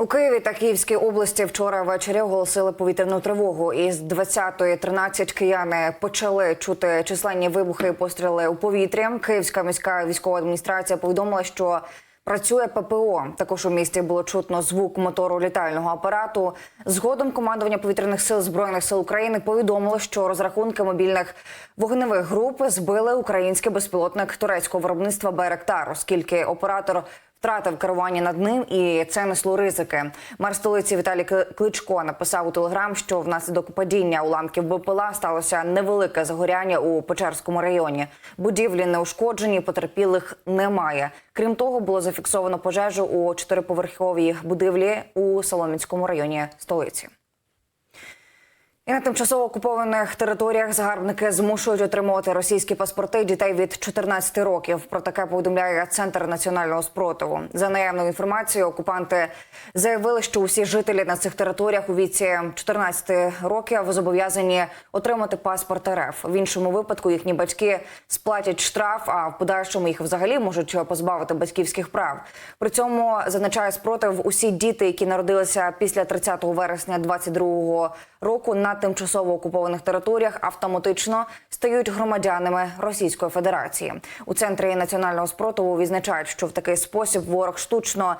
У Києві та Київській області вчора ввечері оголосили повітряну тривогу. Із 20-ї 13 кияни почали чути численні вибухи і постріли у повітрі. Київська міська військова адміністрація повідомила, що працює ППО. Також у місті було чутно звук мотору літального апарату. Згодом командування повітряних сил збройних сил України повідомило, що розрахунки мобільних вогневих груп збили український безпілотник турецького виробництва Байрактар, оскільки оператор втратив керування над ним, і це несло ризики. Мер столиці Віталій Кличко написав у телеграм, що внаслідок падіння уламків БПЛА сталося невелике загоряння у Печерському районі. Будівлі не ушкоджені, потерпілих немає. Крім того, було зафіксовано пожежу у чотириповерховій будівлі у Соломінському районі столиці. І на тимчасово окупованих територіях загарбники змушують отримувати російські паспорти дітей від 14 років. Про таке повідомляє центр національного спротиву. За наявною інформацією, окупанти заявили, що усі жителі на цих територіях у віці 14 років зобов'язані отримати паспорт РФ. В іншому випадку їхні батьки сплатять штраф, а в подальшому їх взагалі можуть позбавити батьківських прав. При цьому зазначає спротив усі діти, які народилися після 30 вересня 22 року на тимчасово окупованих територіях, автоматично стають громадянами Російської Федерації. У центрі національного спротиву відзначають, що в такий спосіб ворог штучно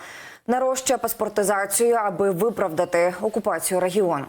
нарощує паспортизацію, аби виправдати окупацію регіону.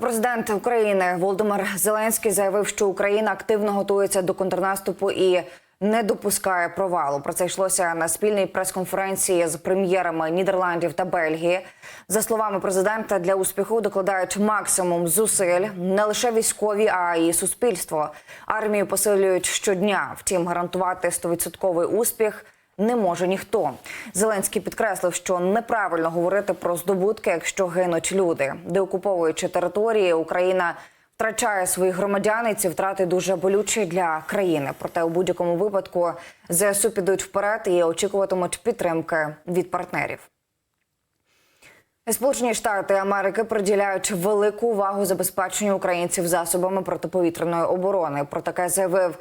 Президент України Володимир Зеленський заявив, що Україна активно готується до контрнаступу і не допускає провалу. Про це йшлося на спільній прес-конференції з прем'єрами Нідерландів та Бельгії. За словами президента, для успіху докладають максимум зусиль не лише військові, а й суспільство. Армію посилюють щодня. Втім, гарантувати 100% успіх не може ніхто. Зеленський підкреслив, що неправильно говорити про здобутки, якщо гинуть люди. Деокуповуючи території, Україна втрачає своїх громадян, і ці втрати дуже болючі для країни. Проте у будь-якому випадку ЗСУ підуть вперед і очікуватимуть підтримки від партнерів. Сполучені Штати Америки приділяють велику увагу забезпеченню українців засобами протиповітряної оборони. Про таке заявив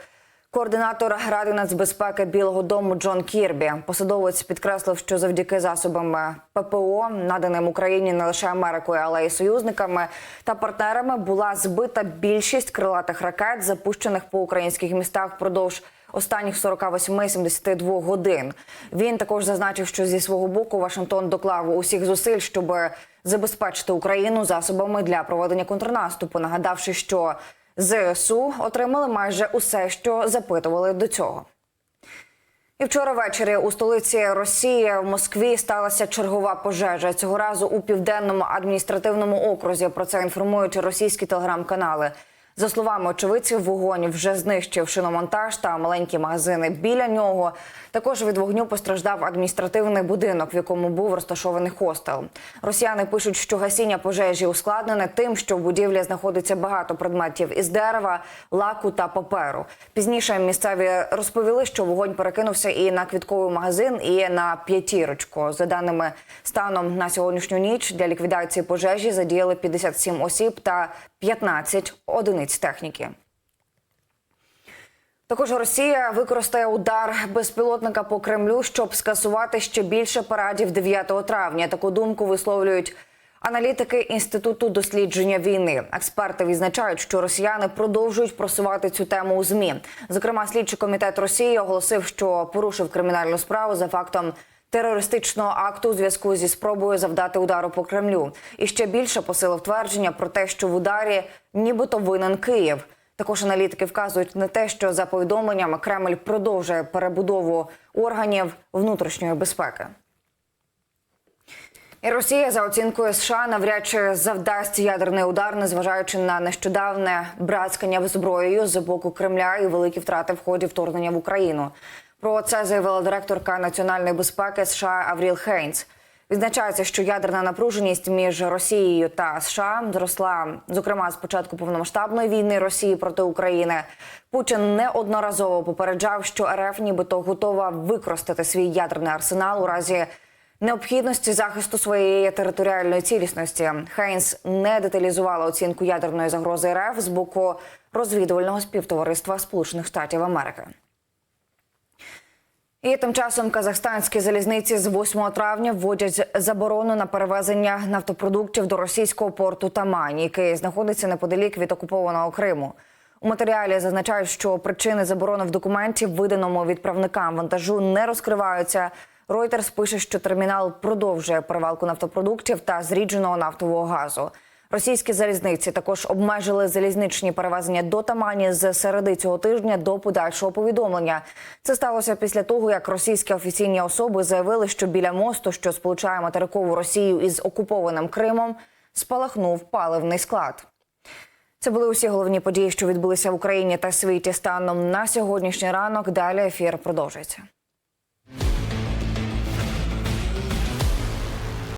координатор Ради нацбезпеки Білого Дому Джон Кірбі. Посадовець підкреслив, що завдяки засобам ППО, наданим Україні не лише Америкою, але й союзниками та партнерами, була збита більшість крилатих ракет, запущених по українських містах впродовж останніх 48-72 годин. Він також зазначив, що зі свого боку Вашингтон доклав усіх зусиль, щоб забезпечити Україну засобами для проведення контрнаступу, нагадавши, що ЗСУ отримали майже усе, що запитували до цього. І вчора ввечері у столиці Росії в Москві сталася чергова пожежа. Цього разу у південному адміністративному окрузі. Про це інформують російські телеграм-канали. За словами очевидців, вогонь вже знищив шиномонтаж та маленькі магазини біля нього. Також від вогню постраждав адміністративний будинок, в якому був розташований хостел. Росіяни пишуть, що гасіння пожежі ускладнене тим, що в будівлі знаходиться багато предметів із дерева, лаку та паперу. Пізніше місцеві розповіли, що вогонь перекинувся і на квітковий магазин, і на п'ятірочку. За даними станом на сьогоднішню ніч для ліквідації пожежі задіяли 57 осіб та 15 одиниць техніки. Також Росія використає удар безпілотника по Кремлю, щоб скасувати ще більше парадів 9 травня. Таку думку висловлюють аналітики інституту дослідження війни. Експерти відзначають, що росіяни продовжують просувати цю тему у змі. Зокрема, слідчий комітет Росії оголосив, що порушив кримінальну справу за фактом. Терористичного акту у зв'язку зі спробою завдати удару по Кремлю і ще більше посилив твердження про те, що в ударі нібито винен Київ. Також аналітики вказують на те, що за повідомленнями Кремль продовжує перебудову органів внутрішньої безпеки. І Росія за оцінкою США навряд чи завдасть ядерний удар, незважаючи на нещодавне брацкання зброєю з боку Кремля і великі втрати в ході вторгнення в Україну. Про це заявила директорка національної безпеки США Авріл Хейнс. Відзначається, що ядерна напруженість між Росією та США зросла, зокрема, з початку повномасштабної війни Росії проти України. Путін неодноразово попереджав, що РФ нібито готова використати свій ядерний арсенал у разі необхідності захисту своєї територіальної цілісності. Хейнс не деталізувала оцінку ядерної загрози РФ з боку розвідувального співтовариства Сполучених Штатів Америки. І тим часом казахстанські залізниці з 8 травня вводять заборону на перевезення нафтопродуктів до російського порту Тамань, який знаходиться неподалік від окупованого Криму. У матеріалі зазначають, що причини заборони в документі, виданому відправникам вантажу, не розкриваються. Reuters пише, що термінал продовжує перевалку нафтопродуктів та зрідженого нафтового газу. Російські залізниці також обмежили залізничні перевезення до Тамані з середи цього тижня до подальшого повідомлення. Це сталося після того, як російські офіційні особи заявили, що біля мосту, що сполучає материкову Росію із окупованим Кримом, спалахнув паливний склад. Це були усі головні події, що відбулися в Україні та світі станом на сьогоднішній ранок. Далі ефір продовжується.